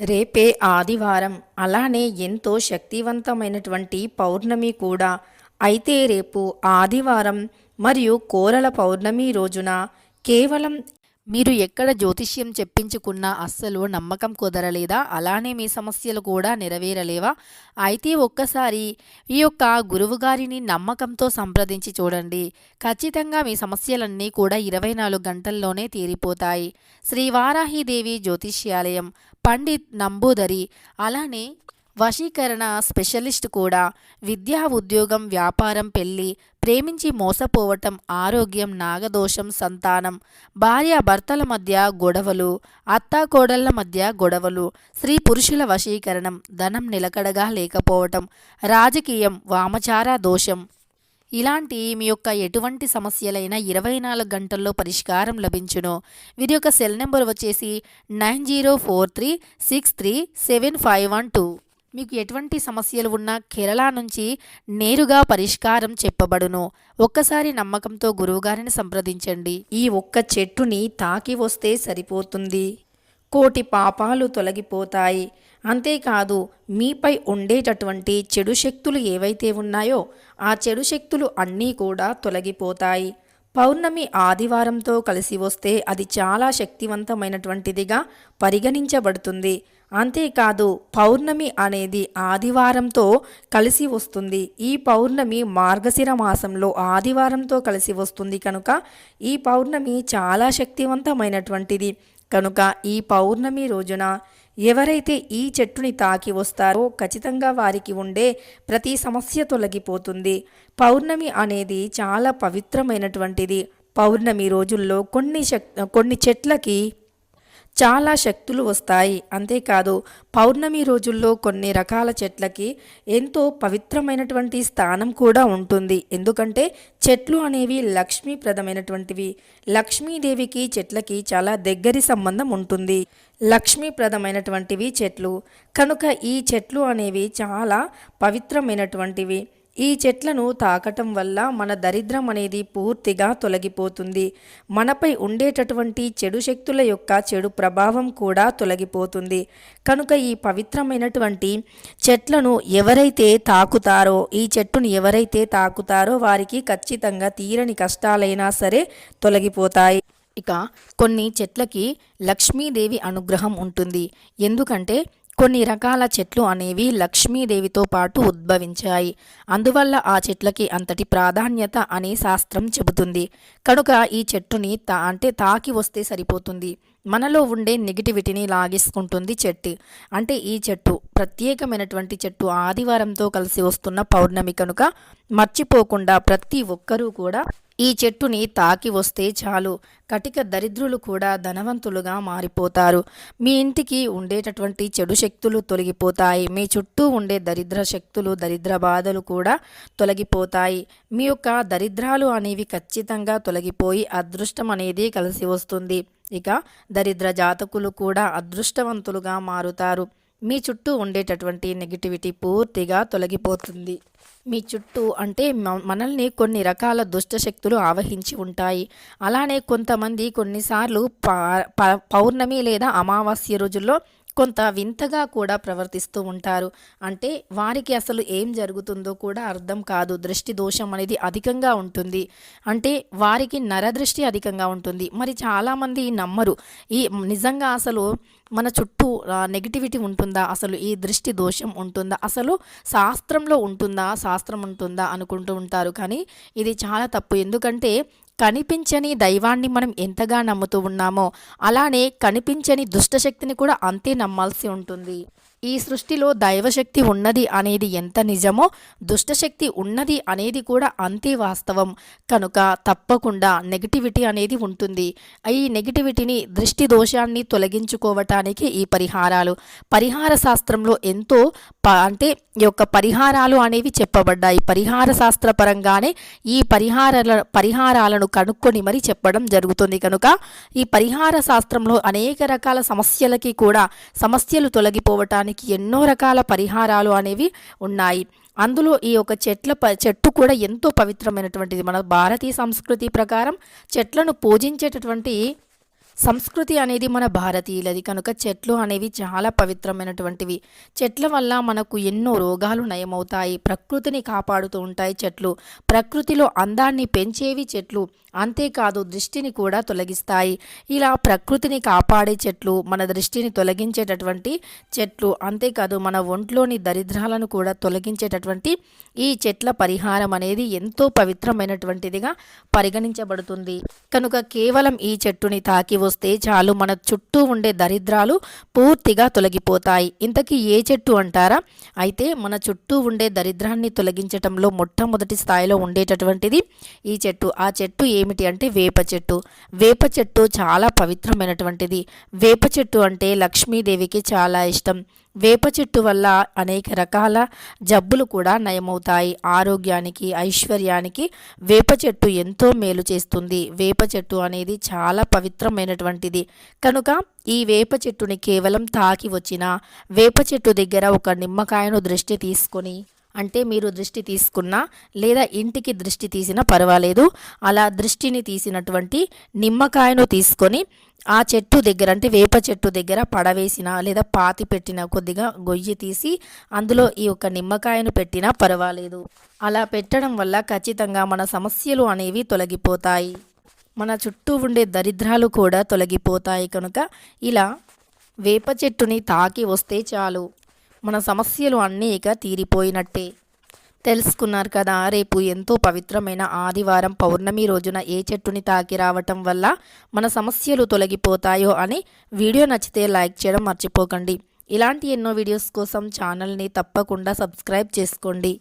రేపే ఆదివారం. అలానే ఎంతో శక్తివంతమైనటువంటి పౌర్ణమి కూడా. అయితే రేపు ఆదివారం మరియు కోరల పౌర్ణమి రోజున కేవలం మీరు ఎక్కడ జ్యోతిష్యం చెప్పించుకున్నా అస్సలు నమ్మకం కుదరలేదా? అలానే మీ సమస్యలు కూడా నెరవేరలేవా? అయితే ఒక్కసారి ఈ యొక్క గురువుగారిని నమ్మకంతో సంప్రదించి చూడండి. ఖచ్చితంగా మీ సమస్యలన్నీ కూడా ఇరవై నాలుగు గంటల్లోనే తీరిపోతాయి. శ్రీ వారాహిదేవి జ్యోతిష్యాలయం. పండిత్ నంబూదరి అలానే వశీకరణ స్పెషలిస్ట్ కూడా. విద్యా ఉద్యోగం వ్యాపారం పెళ్ళి ప్రేమించి మోసపోవటం ఆరోగ్యం నాగదోషం సంతానం భార్యాభర్తల మధ్య గొడవలు అత్తాకోడళ్ళ మధ్య గొడవలు స్త్రీ పురుషుల వశీకరణం ధనం నిలకడగా లేకపోవటం రాజకీయం వామచార దోషం ఇలాంటి మీ యొక్క ఎటువంటి సమస్యలైనా ఇరవై నాలుగు గంటల్లో పరిష్కారం లభించును. వీరి యొక్క సెల్ నెంబర్ వచ్చేసి nine zero four three six three seven five one two. మీకు ఎటువంటి సమస్యలు ఉన్నా కేరళ నుంచి నేరుగా పరిష్కారం చెప్పబడును. ఒక్కసారి నమ్మకంతో గురువుగారిని సంప్రదించండి. ఈ ఒక్క చెట్టుని తాకి వస్తే సరిపోతుంది. కోటి పాపాలు తొలగిపోతాయి. అంతేకాదు మీపై ఉండేటటువంటి చెడు శక్తులు ఏవైతే ఉన్నాయో ఆ చెడు శక్తులు అన్నీ కూడా తొలగిపోతాయి. పౌర్ణమి ఆదివారంతో కలిసి వస్తే అది చాలా శక్తివంతమైనటువంటిదిగా పరిగణించబడుతుంది. అంతేకాదు పౌర్ణమి అనేది ఆదివారంతో కలిసి వస్తుంది. ఈ పౌర్ణమి మార్గశిర మాసంలో ఆదివారంతో కలిసి వస్తుంది కనుక ఈ పౌర్ణమి చాలా శక్తివంతమైనటువంటిది. కనుక ఈ పౌర్ణమి రోజున ఎవరైతే ఈ చెట్టుని తాకి వస్తారో ఖచ్చితంగా వారికి ఉండే ప్రతి సమస్య తొలగిపోతుంది. పౌర్ణమి అనేది చాలా పవిత్రమైనటువంటిది. పౌర్ణమి రోజుల్లో కొన్ని కొన్ని చెట్లకి చాలా శక్తులు వస్తాయి. అంతేకాదు పౌర్ణమి రోజుల్లో కొన్ని రకాల చెట్లకి ఎంతో పవిత్రమైనటువంటి స్థానం కూడా ఉంటుంది. ఎందుకంటే చెట్లు అనేవి లక్ష్మీప్రదమైనటువంటివి. లక్ష్మీదేవికి చెట్లకి చాలా దగ్గరి సంబంధం ఉంటుంది. లక్ష్మీప్రదమైనటువంటివి చెట్లు. కనుక ఈ చెట్లు అనేవి చాలా పవిత్రమైనటువంటివి. ఈ చెట్లను తాకటం వల్ల మన దరిద్రం అనేది పూర్తిగా తొలగిపోతుంది. మనపై ఉండేటటువంటి చెడు శక్తుల యొక్క చెడు ప్రభావం కూడా తొలగిపోతుంది. కనుక ఈ పవిత్రమైనటువంటి చెట్లను ఎవరైతే తాకుతారో ఈ చెట్టును ఎవరైతే తాకుతారో వారికి ఖచ్చితంగా తీరని కష్టాలైనా సరే తొలగిపోతాయి. ఇక కొన్ని చెట్లకి లక్ష్మీదేవి అనుగ్రహం ఉంటుంది. ఎందుకంటే కొన్ని రకాల చెట్లు అనేవి లక్ష్మీదేవితో పాటు ఉద్భవించాయి. అందువల్ల ఆ చెట్లకి అంతటి ప్రాధాన్యత అని శాస్త్రం చెబుతుంది. కనుక ఈ చెట్టుని తా అంటే తాకి వస్తే సరిపోతుంది. మనలో ఉండే నెగిటివిటీని లాగేసుకుంటుంది చెట్టు. అంటే ఈ చెట్టు ప్రత్యేకమైనటువంటి చెట్టు ఆదివారంతో కలిసి వస్తున్న పౌర్ణమి కనుక మర్చిపోకుండా ప్రతి ఒక్కరూ కూడా ఈ చెట్టుని తాకి వస్తే చాలు. కటిక దరిద్రులు కూడా ధనవంతులుగా మారిపోతారు. మీ ఇంటికి ఉండేటటువంటి చెడు శక్తులు తొలగిపోతాయి. మీ చుట్టూ ఉండే దరిద్ర శక్తులు దరిద్ర బాధలు కూడా తొలగిపోతాయి. మీ యొక్క దరిద్రాలు అనేవి ఖచ్చితంగా తొలగిపోయి అదృష్టం అనేది కలిసి వస్తుంది. ఇక దరిద్ర జాతకులు కూడా అదృష్టవంతులుగా మారుతారు. మీ చుట్టూ ఉండేటటువంటి నెగిటివిటీ పూర్తిగా తొలగిపోతుంది. మీ చుట్టూ అంటే మ- మనల్ని కొన్ని రకాల దుష్ట శక్తులు ఆవహించి ఉంటాయి. అలానే కొంతమంది కొన్నిసార్లు ప- పౌర్ణమి లేదా అమావాస్య రోజుల్లో కొంత వింతగా కూడా ప్రవర్తిస్తూ ఉంటారు. అంటే వారికి అసలు ఏం జరుగుతుందో కూడా అర్థం కాదు. దృష్టి దోషం అనేది అధికంగా ఉంటుంది. అంటే వారికి నరదృష్టి అధికంగా ఉంటుంది. మరి చాలామంది నమ్మరు. ఈ నిజంగా అసలు మన చుట్టూ నెగిటివిటీ ఉంటుందా? అసలు ఈ దృష్టి దోషం ఉంటుందా? అసలు శాస్త్రంలో ఉంటుందా? శాస్త్రం ఉంటుందా? అనుకుంటూ ఉంటారు. కానీ ఇది చాలా తప్పు. ఎందుకంటే కనిపించని దైవాన్ని మనం ఎంతగా నమ్ముతూ ఉన్నామో అలానే కనిపించని దుష్టశక్తిని కూడా అంతే నమ్మాల్సి ఉంటుంది. ఈ సృష్టిలో దైవశక్తి ఉన్నది అనేది ఎంత నిజమో దుష్టశక్తి ఉన్నది అనేది కూడా అంతే వాస్తవం. కనుక తప్పకుండా నెగిటివిటీ అనేది ఉంటుంది. ఈ నెగిటివిటీని దృష్టి దోషాన్ని తొలగించుకోవటానికి ఈ పరిహారాలు. పరిహార శాస్త్రంలో ఎంతో అంటే ఈ యొక్క పరిహారాలు అనేవి చెప్పబడ్డాయి. పరిహార శాస్త్ర పరంగానే ఈ పరిహారాల పరిహారాలను కనుక్కొని మరి చెప్పడం జరుగుతుంది కనుక ఈ పరిహార శాస్త్రంలో అనేక రకాల సమస్యలకి కూడా సమస్యలు తొలగిపోవటానికి ఎన్నో రకాల పరిహారాలు అనేవి ఉన్నాయి. అందులో ఈ యొక్క చెట్ల ప- చెట్టు కూడా ఎంతో పవిత్రమైనటువంటిది. మన భారతీయ సంస్కృతి ప్రకారం చెట్లను పూజించేటటువంటి సంస్కృతి అనేది మన భారతీయులది. కనుక చెట్లు అనేవి చాలా పవిత్రమైనటువంటివి. చెట్ల వల్ల మనకు ఎన్నో రోగాలు నయమవుతాయి. ప్రకృతిని కాపాడుతూ ఉంటాయి చెట్లు. ప్రకృతిలో అందాన్ని పెంచేవి చెట్లు. అంతేకాదు దృష్టిని కూడా తొలగిస్తాయి. ఇలా ప్రకృతిని కాపాడే చెట్లు మన దృష్టిని తొలగించేటటువంటి చెట్లు అంతేకాదు మన ఒంట్లోని దరిద్రాలను కూడా తొలగించేటటువంటి ఈ చెట్ల పరిహారం అనేది ఎంతో పవిత్రమైనటువంటిదిగా పరిగణించబడుతుంది. కనుక కేవలం ఈ చెట్టుని తాకి వస్తే చాలు మన చుట్టూ ఉండే దరిద్రాలు పూర్తిగా తొలగిపోతాయి. ఇంతకీ ఏ చెట్టు అంటారా? అయితే మన చుట్టూ ఉండే దరిద్రాన్ని తొలగించటంలో మొట్టమొదటి స్థాయిలో ఉండేటటువంటిది ఈ చెట్టు. ఆ చెట్టు ఏమిటి అంటే వేప చెట్టు. వేప చెట్టు చాలా పవిత్రమైనటువంటిది. వేప చెట్టు అంటే లక్ష్మీదేవికి చాలా ఇష్టం. వేప చెట్టు వల్ల అనేక రకాల జబ్బులు కూడా నయమవుతాయి. ఆరోగ్యానికి ఐశ్వర్యానికి వేప చెట్టు ఎంతో మేలు చేస్తుంది. వేప చెట్టు అనేది చాలా పవిత్రమైనటువంటిది. కనుక ఈ వేప చెట్టుని కేవలం తాకి వచ్చిన వేప చెట్టు దగ్గర ఒక నిమ్మకాయను దృష్టి తీసుకొని అంటే మీరు దృష్టి తీసుకున్నా లేదా ఇంటికి దృష్టి తీసినా పర్వాలేదు. అలా దృష్టిని తీసినటువంటి నిమ్మకాయను తీసుకొని ఆ చెట్టు దగ్గర అంటే వేప చెట్టు దగ్గర పడవేసిన లేదా పాతి పెట్టిన కొద్దిగా గొయ్యి తీసి అందులో ఈ యొక్క నిమ్మకాయను పెట్టినా పర్వాలేదు. అలా పెట్టడం వల్ల ఖచ్చితంగా మన సమస్యలు అనేవి తొలగిపోతాయి. మన చుట్టూ ఉండే దరిద్రాలు కూడా తొలగిపోతాయి కనుక ఇలా వేప చెట్టుని తాకి వస్తే చాలు. మన సమస్యలు అన్నీ ఇక తీరిపోయినట్టే. తెలుసుకున్నారు కదా రేపు ఎంతో పవిత్రమైన ఆదివారం పౌర్ణమి రోజున ఏ చెట్టుని తాకి రావటం వల్ల మన సమస్యలు తొలగిపోతాయో అని వీడియో నచ్చితే లైక్ చేయడం మర్చిపోకండి. ఇలాంటి ఎన్నో వీడియోస్ కోసం ఛానల్ని తప్పకుండా సబ్స్క్రైబ్ చేసుకోండి.